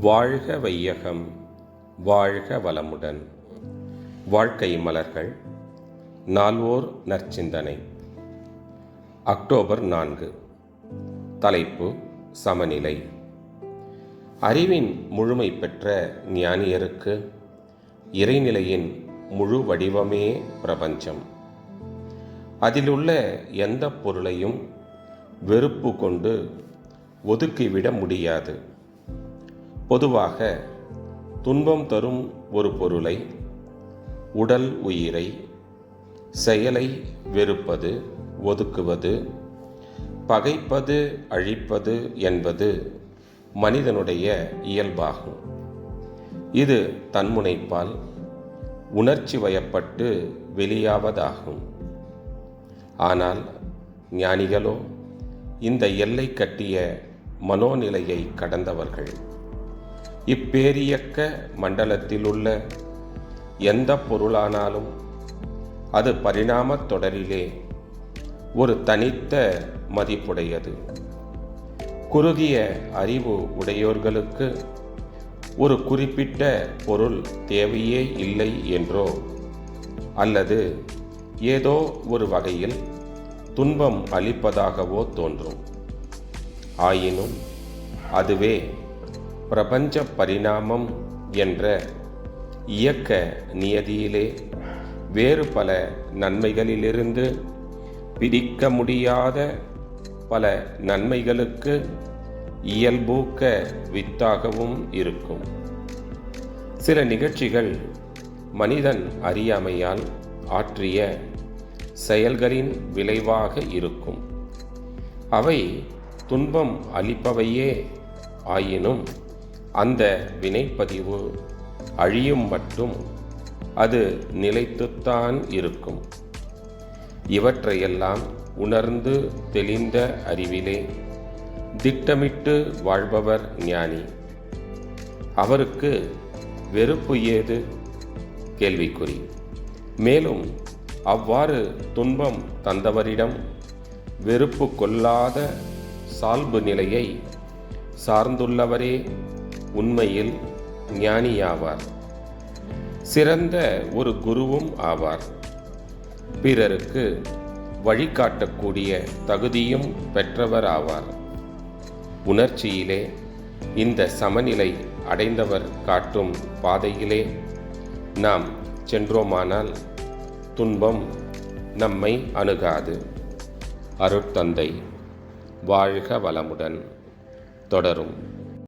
வாழ்க வையகம் வாழ்க வளமுடன். வாழ்க்கை மலர்கள் நால்வோர் நற்சிந்தனை. அக்டோபர் நான்கு. தலைப்பு சமநிலை. அறிவின் முழுமை பெற்ற ஞானியருக்கு இறைநிலையின் முழு வடிவமே பிரபஞ்சம். அதிலுள்ள எந்த பொருளையும் வெறுப்பு கொண்டு ஒதுக்கிவிட முடியாது. பொதுவாக துன்பம் தரும் ஒரு பொருளை உடல் உயிரை செயலை வெறுப்பது ஒதுக்குவது பகைப்பது அழிப்பது என்பது மனிதனுடைய இயல்பாகும். இது தன்முனைப்பால் உணர்ச்சி வயப்பட்டு வெளியாவதாகும். ஆனால் ஞானிகளோ இந்த எல்லை கட்டிய மனோநிலையை கடந்தவர்கள் இப்பேரியக்க மண்டலத்தில் உள்ள எந்த பொருளானாலும் அது பரிணாமத் தொடரிலே ஒரு தனித்த மதிப்புடையது. குறுகிய அறிவு உடையோர்களுக்கு ஒரு குறிப்பிட்ட பொருள் தேவையே இல்லை என்றோ அல்லது ஏதோ ஒரு வகையில் துன்பம் அளிப்பதாகவோ தோன்றும். ஆயினும் அதுவே பிரபஞ்ச பரிணாமம் என்ற இயக்க நியதியிலே வேறு பல நன்மைகளிலிருந்து பிரிக்க முடியாத பல நன்மைகளுக்கு இயல்பூக்க வித்தாகவும் இருக்கும். சில நிகழ்ச்சிகள் மனிதன் அறியாமையால் ஆற்றிய செயல்களின் விளைவாக இருக்கும். அவை துன்பம் அளிப்பவையே ஆயினும் அந்த வினைப்பதிவு அழியும் மட்டும் அது நிலைத்துத்தான் இருக்கும். இவற்றையெல்லாம் உணர்ந்து தெளிந்த அறிவிலே திட்டமிட்டு வாழ்பவர் ஞானி. அவருக்கு வெறுப்பு ஏது? கேள்விக்குறி. மேலும் அவ்வாறு துன்பம் தந்தவரிடம் வெறுப்பு கொள்ளாத சால்பு நிலையை சார்ந்துள்ளவரே உண்மையில் ஞானியாவார். சிறந்த ஒரு குருவும் ஆவார். பிறருக்கு வழிகாட்டக்கூடிய தகுதியும் பெற்றவர் ஆவார். உணர்ச்சியிலே இந்த சமநிலை அடைந்தவர் காட்டும் பாதையிலே நாம் சென்றோமானால் துன்பம் நம்மை அணுகாது. அருட்தந்தை வாழ்க வளமுடன். தொடரும்.